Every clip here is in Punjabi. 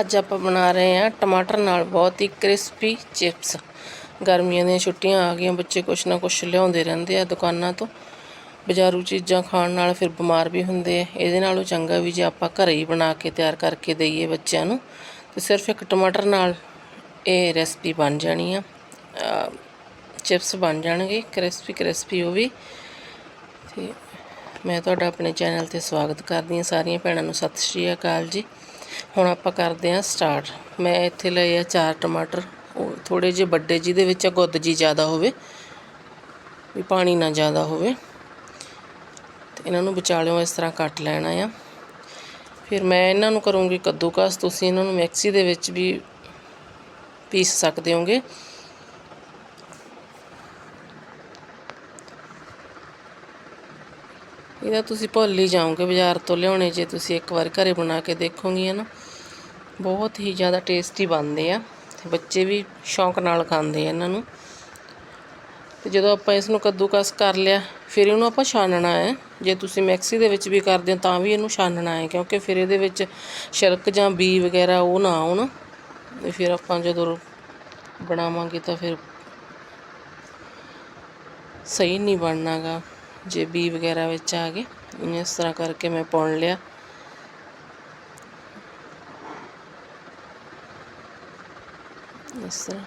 ਅੱਜ ਆਪਾਂ ਬਣਾ ਰਹੇ ਹਾਂ ਟਮਾਟਰ ਨਾਲ ਬਹੁਤ ਹੀ ਕ੍ਰਿਸਪੀ ਚਿਪਸ। ਗਰਮੀਆਂ ਦੀਆਂ ਛੁੱਟੀਆਂ ਆ ਗਈਆਂ, ਬੱਚੇ ਕੁਛ ਨਾ ਕੁਛ ਲਿਆਉਂਦੇ ਰਹਿੰਦੇ ਆ ਦੁਕਾਨਾਂ ਤੋਂ। ਬਾਜ਼ਾਰੂ ਚੀਜ਼ਾਂ ਖਾਣ ਨਾਲ ਫਿਰ ਬਿਮਾਰ ਵੀ ਹੁੰਦੇ ਆ। ਇਹਦੇ ਨਾਲੋਂ ਚੰਗਾ ਵੀ ਜੇ ਆਪਾਂ ਘਰੇ ਹੀ ਬਣਾ ਕੇ ਤਿਆਰ ਕਰਕੇ ਦਈਏ ਬੱਚਿਆਂ ਨੂੰ, ਤੇ ਸਿਰਫ ਇੱਕ ਟਮਾਟਰ ਨਾਲ ਇਹ ਰੈਸਪੀ ਬਣ ਜਾਣੀ ਆ। ਚਿਪਸ ਬਣ ਜਾਣਗੇ, ਕ੍ਰਿਸਪੀ ਕ੍ਰਿਸਪੀ ਉਹ ਵੀ। ਤੇ ਮੈਂ ਤੁਹਾਡਾ ਆਪਣੇ ਚੈਨਲ ਤੇ ਸਵਾਗਤ ਕਰਦੀ ਹਾਂ ਸਾਰੀਆਂ ਭੈਣਾਂ ਨੂੰ। ਸਤਿ ਸ਼੍ਰੀ ਅਕਾਲ ਜੀ। ਹੁਣ ਆਪਾਂ ਕਰਦੇ ਹਾਂ ਸਟਾਰਟ ਮੈਂ ਇੱਥੇ ਲਏ ਆ ਚਾਰ ਟਮਾਟਰ। ਉਹ ਥੋੜੇ ਜਿਹੇ ਵੱਡੇ ਜਿਹਦੇ ਵਿੱਚ ਗੁੱਦ ਜੀ ਜ਼ਿਆਦਾ ਹੋਵੇ, ਵੀ ਪਾਣੀ ਨਾ ਜ਼ਿਆਦਾ ਹੋਵੇ। ਤੇ ਇਹਨਾਂ ਨੂੰ ਵਿਚਾਲਿਓਂ ਇਸ ਤਰ੍ਹਾਂ ਕੱਟ ਲੈਣਾ ਆ। ਫਿਰ ਮੈਂ ਇਹਨਾਂ ਨੂੰ ਕਰੂੰਗੀ ਕੱਦੂਕਸ। ਤੁਸੀਂ ਇਹਨਾਂ ਨੂੰ ਮਿਕਸੀ ਦੇ ਵਿੱਚ ਵੀ ਪੀਸ ਸਕਦੇ ਹੋਗੇ। ਇਹਦਾ ਤੁਸੀਂ ਭੁੱਲ ਹੀ ਜਾਓਗੇ ਬਾਜ਼ਾਰ ਤੋਂ ਲਿਆਉਣੇ, ਜੇ ਤੁਸੀਂ ਇੱਕ ਵਾਰ ਘਰੇ ਬਣਾ ਕੇ ਦੇਖੋਗੇ ਨਾ। ਬਹੁਤ ਹੀ ਜ਼ਿਆਦਾ ਟੇਸਟੀ ਬਣਦੇ ਆ ਤੇ ਬੱਚੇ ਵੀ ਸ਼ੌਂਕ ਨਾਲ ਖਾਂਦੇ ਆ ਇਹਨਾਂ ਨੂੰ। ਤੇ ਜਦੋਂ ਆਪਾਂ ਇਸ ਨੂੰ ਕੱਦੂਕਸ ਕਰ ਲਿਆ, ਫਿਰ ਇਹਨੂੰ ਆਪਾਂ ਛਾਨਣਾ ਹੈ। ਜੇ ਤੁਸੀਂ ਮਿਕਸੀ ਦੇ ਵਿੱਚ ਵੀ ਕਰਦੇ ਹੋ, ਤਾਂ ਵੀ ਇਹਨੂੰ ਛਾਨਣਾ ਹੈ, ਕਿਉਂਕਿ ਫਿਰ ਇਹਦੇ ਵਿੱਚ ਸ਼ਰਕ ਜਾਂ ਬੀ ਵਗੈਰਾ ਉਹ ਨਾ ਆਉਣ। ਫਿਰ ਆਪਾਂ ਜਦੋਂ ਬਣਾਵਾਂਗੇ ਤਾਂ ਫਿਰ ਸਹੀ ਨਹੀਂ ਬਣਨਾਗਾ। ਜੇ ਬੀ ਵਗੈਰਾ ਵਿੱਚ ਆ ਗਏ। ਇਸ ਤਰ੍ਹਾਂ ਕਰਕੇ ਮੈਂ ਪਾਉਣ ਲਿਆ। ਇਸ ਤਰ੍ਹਾਂ।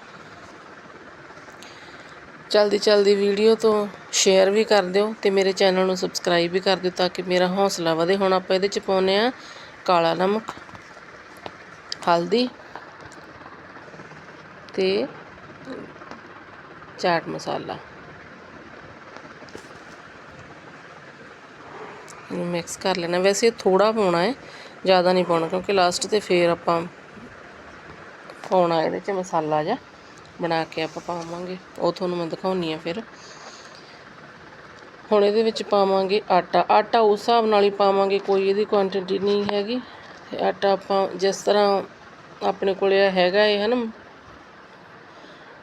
ਚਲਦੀ ਜਲਦੀ ਵੀਡੀਓ ਤੋਂ ਸ਼ੇਅਰ ਵੀ ਕਰ ਦਿਓ ਤੇ ਮੇਰੇ ਚੈਨਲ ਨੂੰ ਸਬਸਕ੍ਰਾਈਬ ਵੀ ਕਰ ਦਿਓ ਤਾਂ ਕਿ ਮੇਰਾ ਹੌਸਲਾ ਵਧੇ। ਹੁਣ ਆਪਾਂ ਇਹਦੇ ਚ ਪਾਉਨੇ ਆ ਕਾਲਾ ਨਮਕ, ਹਲਦੀ ਤੇ ਚਾਟ ਮਸਾਲਾ। ਮਿਕਸ ਕਰ ਲੈਣਾ। ਵੈਸੇ ਥੋੜਾ ਪਾਉਣਾ ਹੈ, ਜ਼ਿਆਦਾ ਨਹੀਂ ਪਾਉਣਾ, ਕਿਉਂਕਿ ਲਾਸਟ ਤੇ ਫੇਰ ਆਪਾਂ ਪਾਉਣਾ ਇਹਦੇ 'ਚ ਮਸਾਲਾ ਜਿਹਾ, ਬਣਾ ਕੇ ਆਪਾਂ ਪਾਵਾਂਗੇ। ਉਹ ਤੁਹਾਨੂੰ ਮੈਂ ਦਿਖਾਉਣੀ ਆ ਫਿਰ। ਹੁਣ ਇਹਦੇ ਵਿੱਚ ਪਾਵਾਂਗੇ ਆਟਾ। ਆਟਾ ਉਸ ਹਿਸਾਬ ਨਾਲ ਹੀ ਪਾਵਾਂਗੇ, ਕੋਈ ਇਹਦੀ ਕੁਆਂਟੀਟੀ ਨਹੀਂ ਹੈਗੀ। ਆਟਾ ਆਪਾਂ ਜਿਸ ਤਰ੍ਹਾਂ ਆਪਣੇ ਕੋਲੇ ਹੈਗਾ ਇਹ ਹੈ ਨਾ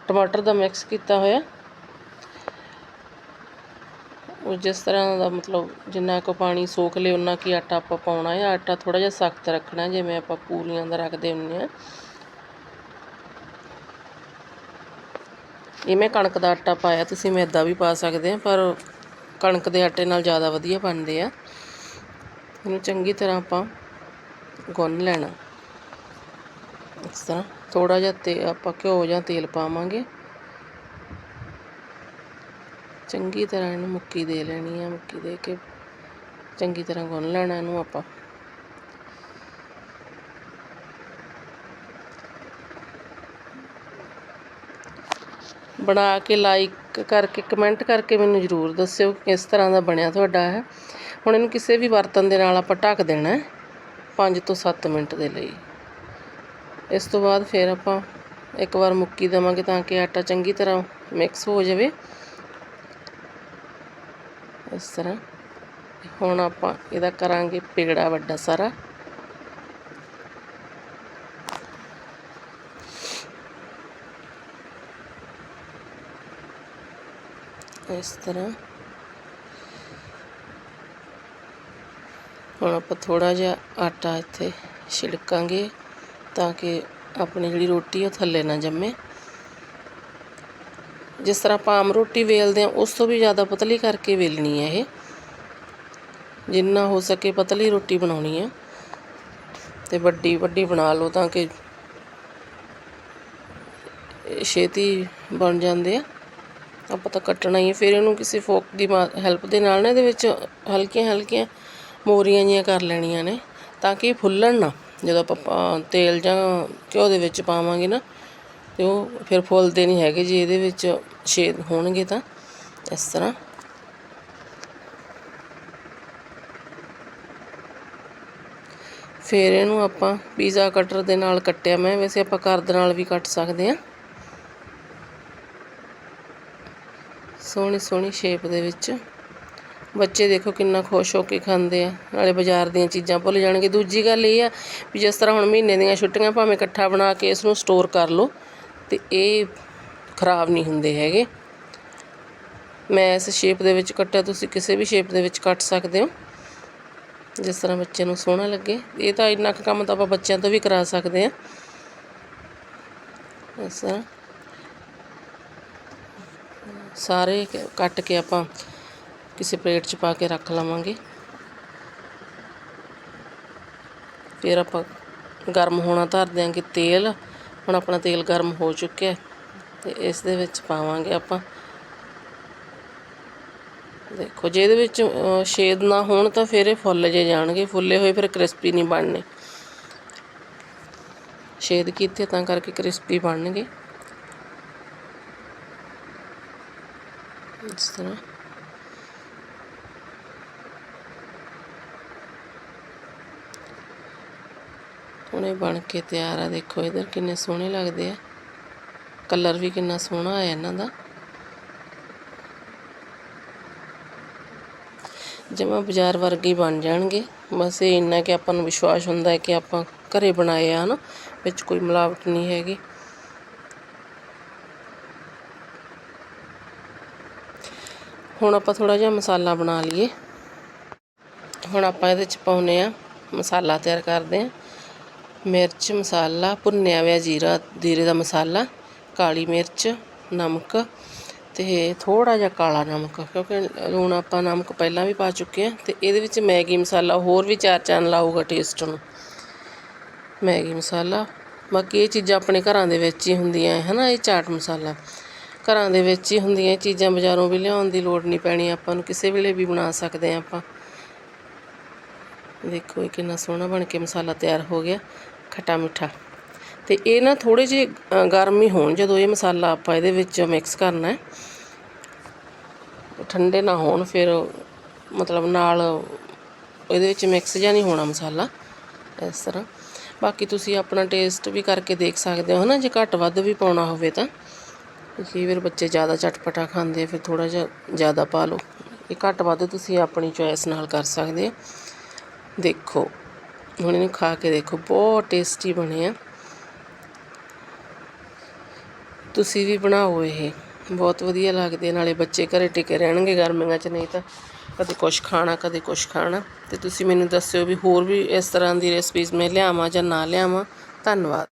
ਟਮਾਟਰ ਦਾ ਮਿਕਸ ਕੀਤਾ ਹੋਇਆ। ਉਹ ਜਿਸ ਤਰ੍ਹਾਂ ਦਾ ਮਤਲਬ ਜਿੰਨਾ ਕੁ ਪਾਣੀ ਸੋਖ ਲਏ ਉਨਾ ਕੀ ਆਟਾ ਆਪਾਂ ਪਾਉਣਾ ਹੈ। ਆਟਾ ਥੋੜਾ ਜਿਹਾ ਸਖਤ ਰੱਖਣਾ, ਜਿਵੇਂ ਆਪਾਂ ਪੂਰੀਆਂ ਦਾ ਰੱਖਦੇ ਹੁੰਦੇ ਆ ਇਹ ਮੈਂ ਕਣਕ ਦਾ ਆਟਾ ਪਾਇਆ, ਤੁਸੀਂ ਮੈਦਾ ਵੀ ਪਾ ਸਕਦੇ ਆ, ਪਰ ਕਣਕ ਦੇ ਆਟੇ ਨਾਲ ਜ਼ਿਆਦਾ ਵਧੀਆ ਬਣਦੇ ਆ। ਇਹਨੂੰ ਚੰਗੀ ਤਰ੍ਹਾਂ ਆਪਾਂ ਗੁੰਨ ਲੈਣਾ। ਇਸ ਤਰ੍ਹਾਂ ਥੋੜਾ ਜਿਹਾ ਤੇ ਆਪਾਂ ਘਿਓ ਜਾਂ ਤੇਲ ਪਾਵਾਂਗੇ। ਚੰਗੀ ਤਰ੍ਹਾਂ ਇਹਨੂੰ ਮੁੱਕੀ ਦੇ ਲੈਣੀ ਆ, ਮੁੱਕੀ ਦੇ ਕੇ ਚੰਗੀ ਤਰ੍ਹਾਂ ਗੁੰਨ ਲੈਣਾ ਇਹਨੂੰ ਆਪਾਂ। ਬਣਾ ਕੇ ਲਾਈਕ ਕਰਕੇ ਕਮੈਂਟ ਕਰਕੇ ਮੈਨੂੰ ਜ਼ਰੂਰ ਦੱਸਿਓ ਕਿਸ ਤਰ੍ਹਾਂ ਦਾ ਬਣਿਆ ਤੁਹਾਡਾ ਹੈ ਹੁਣ ਇਹਨੂੰ ਕਿਸੇ ਵੀ ਬਰਤਨ ਦੇ ਨਾਲ ਆਪਾਂ ਢੱਕ ਦੇਣਾ ਹੈ 5 ਤੋਂ 7 ਮਿੰਟ ਦੇ ਲਈ। ਇਸ ਤੋਂ ਬਾਅਦ ਫਿਰ ਆਪਾਂ ਇੱਕ ਵਾਰ ਮੁੱਕੀ ਦੇਵਾਂਗੇ ਤਾਂ ਕਿ ਆਟਾ ਚੰਗੀ ਤਰ੍ਹਾਂ ਮਿਕਸ ਹੋ ਜਾਵੇ। ਇਸ ਤਰ੍ਹਾਂ ਹੁਣ ਆਪਾਂ ਇਹਦਾ ਕਰਾਂਗੇ ਪਿਗੜਾ ਵੱਡਾ ਸਾਰਾ। ਇਸ ਤਰ੍ਹਾਂ। ਹੁਣ ਆਪਾਂ ਥੋੜਾ ਜਿਹਾ ਆਟਾ ਇੱਥੇ ਛਿੜਕਾਂਗੇ ਤਾਂ ਕਿ ਆਪਣੀ ਜਿਹੜੀ ਰੋਟੀ ਉਹ ਥੱਲੇ ਨਾ ਜੰਮੇ। ਜਿਸ ਤਰ੍ਹਾਂ ਆਪਾਂ ਆਮ ਰੋਟੀ ਵੇਲਦੇ ਆ ਉਸ ਤੋਂ ਵੀ ਜ਼ਿਆਦਾ ਪਤਲੀ ਕਰਕੇ ਵੇਲਣੀ ਹੈ ਇਹ। ਜਿੰਨਾ ਹੋ ਸਕੇ ਪਤਲੀ ਰੋਟੀ ਬਣਾਉਣੀ ਹੈ। ਤੇ ਵੱਡੀ ਵੱਡੀ ਬਣਾ ਲਓ ਤਾਂ ਕਿ ਛੇਤੀ ਬਣ ਜਾਂਦੇ ਆ। ਆਪਾਂ ਤਾਂ ਕੱਟਣਾ ਹੀ ਹੈ। ਫਿਰ ਇਹਨੂੰ ਕਿਸੇ ਫੋਕ ਦੀ ਹੈਲਪ ਦੇ ਨਾਲ ਨਾ ਇਹਦੇ ਵਿੱਚ ਹਲਕੀਆਂ ਹਲਕੀਆਂ ਮੋਰੀਆਂ ਜੀਆਂ ਕਰ ਲੈਣੀਆਂ ਨੇ, ਤਾਂ ਕਿ ਫੁੱਲਣ ਨਾ। ਜਦੋਂ ਆਪਾਂ ਤੇਲ ਜਾਂ ਘਿਓ ਦੇ ਵਿੱਚ ਪਾਵਾਂਗੇ ਨਾ, ਤੇ ਉਹ ਫਿਰ ਫੁੱਲਦੇ ਨਹੀਂ ਹੈਗੇ ਜੇ। ਇਹਦੇ ਵਿੱਚ ਛੇਦ ਹੋਣਗੇ ਤਾਂ, ਇਸ ਤਰ੍ਹਾਂ। ਫਿਰ ਇਹਨੂੰ ਆਪਾਂ ਪੀਜ਼ਾ ਕਟਰ ਦੇ ਨਾਲ ਕੱਟਿਆ। ਮੈਂ ਵੈਸੇ ਆਪਾਂ ਘਰ ਦੇ ਨਾਲ ਵੀ ਕੱਟ ਸਕਦੇ ਆ ਸੋਹਣੀ ਸੋਹਣੀ ਸ਼ੇਪ ਦੇ ਵਿੱਚ। ਬੱਚੇ ਦੇਖੋ ਕਿੰਨਾ ਖੁਸ਼ ਹੋ ਕੇ ਖਾਂਦੇ ਆ। ਨਾਲੇ ਬਾਜ਼ਾਰ ਦੀਆਂ ਚੀਜ਼ਾਂ ਭੁੱਲ ਜਾਣਗੇ। ਦੂਜੀ ਗੱਲ ਇਹ ਆ ਵੀ ਜਿਸ ਤਰ੍ਹਾਂ ਹੁਣ ਮਹੀਨੇ ਦੀਆਂ ਛੁੱਟੀਆਂ, ਭਾਵੇਂ ਇਕੱਠਾ ਬਣਾ ਕੇ ਇਸ ਨੂੰ ਸਟੋਰ ਕਰ ਲਓ। ਤੇ ਇਹ ਖਰਾਬ ਨਹੀਂ ਹੁੰਦੇ ਹੈਗੇ। ਮੈਂ ਇਸ ਸ਼ੇਪ ਦੇ ਵਿੱਚ ਕੱਟਿਆ, ਤੁਸੀਂ ਕਿਸੇ ਵੀ ਸ਼ੇਪ ਦੇ ਵਿੱਚ ਕੱਟ ਸਕਦੇ ਹੋ। ਜਿਸ ਤਰ੍ਹਾਂ ਬੱਚੇ ਨੂੰ ਸੋਹਣਾ ਲੱਗੇ। ਇਹ ਤਾਂ ਇੰਨਾ ਕੁ ਕੰਮ ਤਾਂ ਆਪਾਂ ਬੱਚਿਆਂ ਤੋਂ ਵੀ ਕਰਾ ਸਕਦੇ ਆ ਇਸ ਤਰ੍ਹਾਂ ਸਾਰੇ ਕੱਟ ਕੇ ਆਪਾਂ ਕਿਸੇ ਪਲੇਟ 'ਚ ਪਾ ਕੇ ਰੱਖ ਲਵਾਂਗੇ। ਫਿਰ ਆਪਾਂ ਗਰਮ ਹੋਣਾ ਧਰ ਦਿਆਂਗੇ ਤੇਲ। ਹੁਣ ਆਪਣਾ ਤੇਲ ਗਰਮ ਹੋ ਚੁੱਕਿਆ। ਹੈ ਤੇ ਇਸ ਦੇ ਵਿੱਚ ਪਾਵਾਂਗੇ ਆਪਾਂ। ਦੇਖੋ ਜੇ ਇਹਦੇ ਵਿੱਚ ਅ, ਛੇਦ ਨਾ ਹੋਣ ਤਾਂ ਫਿਰ ਇਹ ਫੁੱਲ ਜੇ ਜਾਣਗੇ। ਫੁੱਲੇ ਹੋਏ ਫਿਰ ਕ੍ਰਿਸਪੀ ਨਹੀਂ ਬਣਨੇ। ਛੇਦ ਕੀਤੇ ਤਾਂ ਕਰਕੇ ਕ੍ਰਿਸਪੀ ਬਣਨਗੇ। ਇਸ ਤਰ੍ਹਾਂ। ਹੁਣੇ ਬਣ ਕੇ ਤਿਆਰ ਆ। ਦੇਖੋ ਇਧਰ ਕਿੰਨੇ ਸੋਹਣੇ ਲੱਗਦੇ ਆ। ਕਲਰ ਵੀ ਕਿੰਨਾ ਸੋਹਣਾ ਆਇਆ ਇਹਨਾਂ ਦਾ। ਜਮਾ ਬਾਜ਼ਾਰ ਵਰਗੇ ਬਣ ਜਾਣਗੇ। ਬਸ ਇਹ ਇੰਨਾ ਕਿ ਆਪਾਂ ਨੂੰ ਵਿਸ਼ਵਾਸ ਹੁੰਦਾ ਹੈ ਕਿ ਆਪਾਂ ਘਰੇ ਬਣਾਏ ਆ ਨਾ, ਵਿੱਚ ਕੋਈ ਮਿਲਾਵਟ ਨਹੀਂ ਹੈਗੀ। ਹੁਣ ਆਪਾਂ ਥੋੜਾ ਜਿਹਾ ਮਸਾਲਾ ਬਣਾ ਲਈਏ। ਹੁਣ ਆਪਾਂ ਇਹਦੇ ਚ ਪਾਉਨੇ ਆ ਮਸਾਲਾ ਤਿਆਰ ਕਰਦੇ ਆ ਮਿਰਚ, ਮਸਾਲਾ, ਭੁੰਨਿਆ ਹੋਇਆ ਜੀਰਾ, ਜੀਰੇ ਦਾ ਮਸਾਲਾ। ਕਾਲੀ ਮਿਰਚ, ਨਮਕ ਅਤੇ ਥੋੜ੍ਹਾ ਜਿਹਾ ਕਾਲਾ ਨਮਕ, ਕਿਉਂਕਿ ਲੂਣ ਆਪਾਂ ਨਮਕ ਪਹਿਲਾਂ ਵੀ ਪਾ ਚੁੱਕੇ ਹਾਂ ਅਤੇ ਇਹਦੇ ਵਿੱਚ ਮੈਗੀ ਮਸਾਲਾ ਹੋਰ ਵੀ ਚਾਰ ਚੰਨ ਲਾਊਗਾ ਟੇਸਟ ਨੂੰ। ਮੈਗੀ ਮਸਾਲਾ, ਬਾਕੀ ਇਹ ਚੀਜ਼ਾਂ ਆਪਣੇ ਘਰਾਂ ਦੇ ਵਿੱਚ ਹੀ ਹੁੰਦੀਆਂ ਹੈ ਨਾ ਇਹ ਚਾਟ ਮਸਾਲਾ। ਘਰਾਂ ਦੇ ਵਿੱਚ ਹੀ ਹੁੰਦੀਆਂ, ਇਹ ਚੀਜ਼ਾਂ ਬਾਜ਼ਾਰੋਂ ਵੀ ਲਿਆਉਣ ਦੀ ਲੋੜ ਨਹੀਂ ਪੈਣੀ, ਆਪਾਂ ਨੂੰ ਕਿਸੇ ਵੇਲੇ ਵੀ ਬਣਾ ਸਕਦੇ ਹਾਂ ਆਪਾਂ। ਦੇਖੋ ਇਹ ਕਿੰਨਾ ਸੋਹਣਾ ਬਣ ਕੇ ਮਸਾਲਾ ਤਿਆਰ ਹੋ ਗਿਆ, ਖੱਟਾ ਮਿੱਠਾ। ਤੇ ਇਹ ਨਾ ਥੋੜੇ ਜਿਹੇ ਗਰਮ ਹੀ ਹੋਣ, ਜਦੋਂ ਇਹ ਮਸਾਲਾ ਆਪਾਂ ਇਹਦੇ ਵਿੱਚ ਮਿਕਸ ਕਰਨਾ ਹੈ। ਠੰਡੇ ਨਾ ਹੋਣ, ਫਿਰ ਮਤਲਬ ਨਾਲ ਇਹਦੇ ਵਿੱਚ ਮਿਕਸ ਜਾਂ ਨਹੀਂ ਹੋਣਾ ਮਸਾਲਾ, ਇਸ ਤਰ੍ਹਾਂ। ਬਾਕੀ ਤੁਸੀਂ ਆਪਣਾ ਟੇਸਟ ਵੀ ਕਰਕੇ ਦੇਖ ਸਕਦੇ ਹੋ, ਹਨਾ? ਜੇ ਘੱਟ ਵੱਧ ਵੀ ਪਾਉਣਾ ਹੋਵੇ ਤਾਂ। ਕਈ ਵਾਰ ਬੱਚੇ ਜ਼ਿਆਦਾ ਚਟਪਟਾ ਖਾਂਦੇ ਆ, ਫਿਰ ਥੋੜਾ ਜਿਹਾ ਜ਼ਿਆਦਾ ਪਾ ਲਓ। ਇਹ ਘੱਟ ਵੱਧ ਤੁਸੀਂ ਆਪਣੀ ਚੋਇਸ ਨਾਲ ਕਰ ਸਕਦੇ ਹੋ। ਦੇਖੋ, ਹੁਣ ਇਹਨੂੰ ਖਾ ਕੇ ਦੇਖੋ, ਬਹੁਤ ਟੇਸਟੀ ਬਣੇ ਆ। ਤੁਸੀਂ ਵੀ ਬਣਾਓ ਇਹ। ਬਹੁਤ ਵਧੀਆ ਲੱਗਦੇ ਨਾਲੇ ਬੱਚੇ ਘਰੇ ਟਿਕੇ ਰਹਿਣਗੇ ਗਰਮੀਆਂ 'ਚ, ਨਹੀਂ ਤਾਂ ਕਦੇ ਕੁਛ ਖਾਣਾ, ਕਦੇ ਕੁਛ ਖਾਣਾ। ਤੇ ਤੁਸੀਂ ਮੈਨੂੰ ਦੱਸਿਓ ਵੀ ਹੋਰ ਵੀ ਇਸ ਤਰ੍ਹਾਂ ਦੀ ਰੈਸਪੀਜ਼ ਮੈਂ ਲਿਆਵਾਂ ਜਾਂ ਨਾ ਲਿਆਵਾਂ। ਧੰਨਵਾਦ।